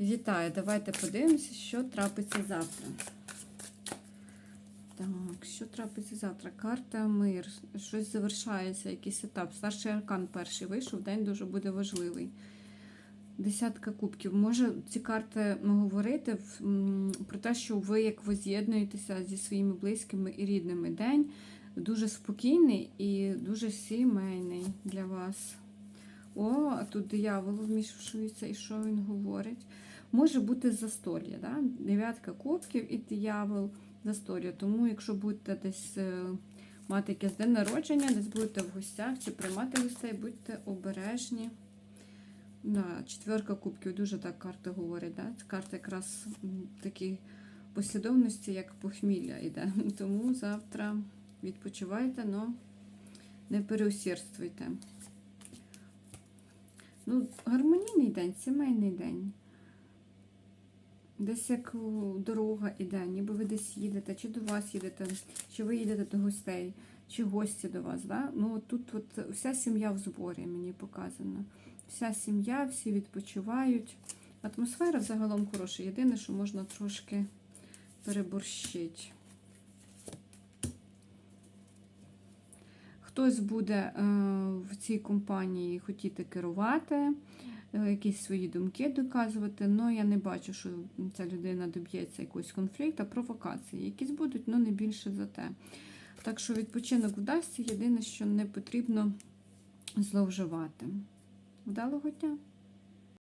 Вітаю, давайте подивимося, що трапиться завтра. Так, що трапиться завтра? Карта мир. Щось завершається, якийсь етап. Старший аркан перший вийшов, день дуже буде важливий. Десятка кубків. Може ці карти говорити про те, що ви як ви з'єднуєтеся зі своїми близькими і рідними. День дуже спокійний і дуже сімейний для вас. О, тут диявол вмішується, і що він говорить? Може бути застолья, да? дев'ятка кубків і диявол застолья. Тому, якщо будете десь е, мати якесь день народження, десь будете в гостях чи приймати гостей, будьте обережні. Да, четверка кубків дуже так карти говорять. Да? Карта якраз м, такі послідовності, як похмілля йде. Тому завтра відпочивайте, але не переусердствуйте. Ну, гармонійний день, сімейний день. Десь як дорога іде, ніби ви десь їдете, чи до вас їдете, чи ви їдете до гостей, чи гості до вас. Да? Ну, тут от вся сім'я в зборі мені показано. Вся сім'я, всі відпочивають. Атмосфера загалом хороша. Єдине, що можна трошки переборщити. Хтось буде е, в цій компанії хотіти керувати, е, якісь свої думки доказувати, але я не бачу, що ця людина доб'ється якогось конфлікту, провокації. Якісь будуть, але не більше за те. Так що відпочинок вдасться, єдине, що не потрібно зловживати. Вдалого дня!